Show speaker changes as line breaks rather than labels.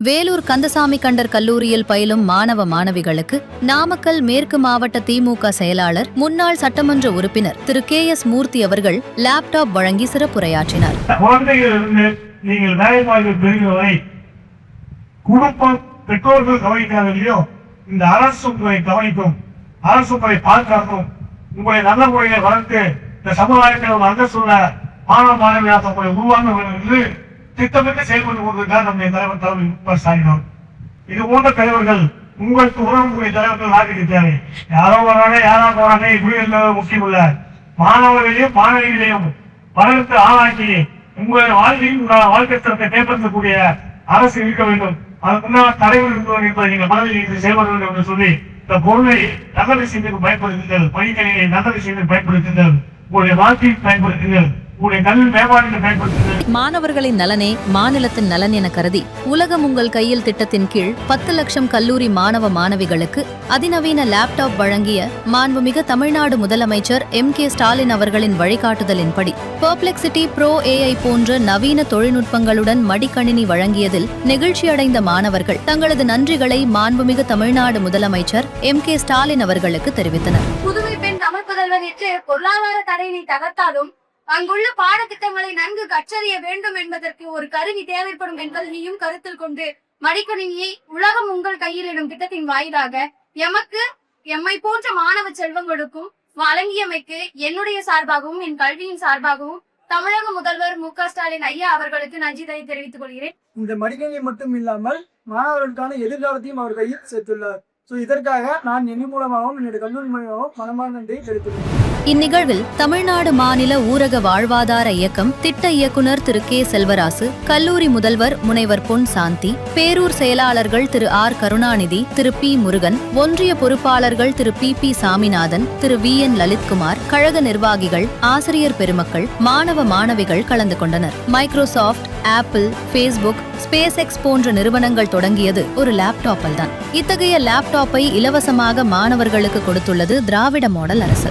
வேலூர் கந்தசாமி கண்டர் கல்லூரியில் பயிலும் மாணவ மாணவிகளுக்கு நாமக்கல் மேற்கு மாவட்ட திமுக செயலாளர் முன்னாள் சட்டமன்ற உறுப்பினர் திரு கே எஸ் மூர்த்தி அவர்கள் லேப்டாப் வழங்கி சிறப்புரையாற்றினார்.
குடும்பம் பெற்றோர்கள் கவனிக்காதலையோ இந்த அரசு உங்களை கவனிக்கும் அரசு உங்களை பாதுகாக்கும் உங்களை நல்ல முறையில் வளர்த்து இந்த சமுதாயத்தில் ஒரு அந்தஸ்துள்ள மாணவ மாணவியாக உங்களை உருவாங்க என்று திட்டமிட்டு செயல்பட்டு கொண்டிருக்கிறார் நம்முடைய தலைவர் தலைமை மு ஸ்டாலின் இது போன்ற தலைவர்கள் உங்களுக்கு உணவக்கூடிய தலைவர்கள் நாட்டுக்கு தேவை. யாரோ வராங்க யாரோ போறாங்க இப்படி முக்கியம் இல்ல. மாணவர்களையும் மாணவிகளையும் வளர்த்து ஆளாக்கி உங்களுடைய வாழ்க்கையில் உங்கள் வாழ்க்கை தரத்தை மேம்படுத்தக்கூடிய அரசு இருக்க வேண்டும். அதுக்குண்டான தலைவர் இருப்பவர் என்பதை நீங்கள் மனதில் இருந்து செயல்பட வேண்டும் என்று சொல்லி இந்த பொருளை நல்ல விஷயத்திற்கு பயன்படுத்துங்கள். பணிக்கணியை நல்ல விஷயத்திற்கு பயன்படுத்துங்கள். உங்களுடைய வாழ்க்கையை பயன்படுத்துங்கள்.
மாணவர்களின் நலனே மாநிலத்தின் நலன் என கருதி உலகம் உங்கள் கையில் திட்டத்தின் கீழ் பத்து லட்சம் கல்லூரி மாணவ மாணவிகளுக்கு அதிநவீன லேப்டாப் வழங்கிய மாண்புமிகு தமிழ்நாடு முதலமைச்சர் எம் கே ஸ்டாலின் அவர்களின் வழிகாட்டுதலின்படி பெர்ப்ளெக்சிட்டி ப்ரோ ஏஐ போன்ற நவீன தொழில்நுட்பங்களுடன் மடிக்கணினி வழங்கியதில் நெகிழ்ச்சியடைந்த மாணவர்கள் தங்களது நன்றிகளை மாண்புமிகு தமிழ்நாடு முதலமைச்சர் எம் கே ஸ்டாலின் அவர்களுக்கு தெரிவித்தனர்.
புதுமை பெண் தமிழ் பொருளாதார தடையினை தகர்த்தாலும் அங்குள்ள பாடத்திட்டங்களை நன்கு கற்றறிய வேண்டும் என்பதற்கு ஒரு கருவி தேவைப்படும் என்பதையும் கருத்தில் கொண்டு மடிக்கணினியை உலகம் உங்கள் கையில் இடும் திட்டத்தின் வாயிலாக எமக்கு எம்மை போன்ற மாணவ செல்வங்களுக்கும் வழங்கியமைக்கு என்னுடைய சார்பாகவும் என் கல்வியின் சார்பாகவும் தமிழக முதல்வர் மு க ஸ்டாலின் ஐயா அவர்களுக்கு நன்றிதை தெரிவித்துக் கொள்கிறேன்.
இந்த மடிக்கணினி மட்டும் இல்லாமல் மாணவர்களுக்கான எதிர்காலத்தையும் அவர் கையில் சேர்த்துள்ளார். ஸோ இதற்காக நான் என் மூலமாகவும் என்னுடைய கல்லூரி மூலமாகவும் மனமார்ந்த நன்றியை தெரிவித்துள்ளேன்
இந்நிகழ்வில் தமிழ்நாடு மாநில ஊரக வாழ்வாதார இயக்கம் திட்ட இயக்குநர் திரு கே செல்வராசு கல்லூரி முதல்வர் முனைவர் பொன் சாந்தி பேரூர் செயலாளர்கள் திரு ஆர் கருணாநிதி திரு பி முருகன் ஒன்றிய பொறுப்பாளர்கள் Thiru P P Saminathan Thiru V N Lalithkumar கழக நிர்வாகிகள் ஆசிரியர் பெருமக்கள் மாணவ மாணவிகள் கலந்து கொண்டனர். Microsoft Apple Facebook SpaceX போன்ற நிறுவனங்கள் தொடங்கியது ஒரு லேப்டாப்பில் தான். இத்தகைய லேப்டாப்பை இலவசமாக மாணவர்களுக்கு கொடுத்துள்ளது திராவிட மாடல் அரசு.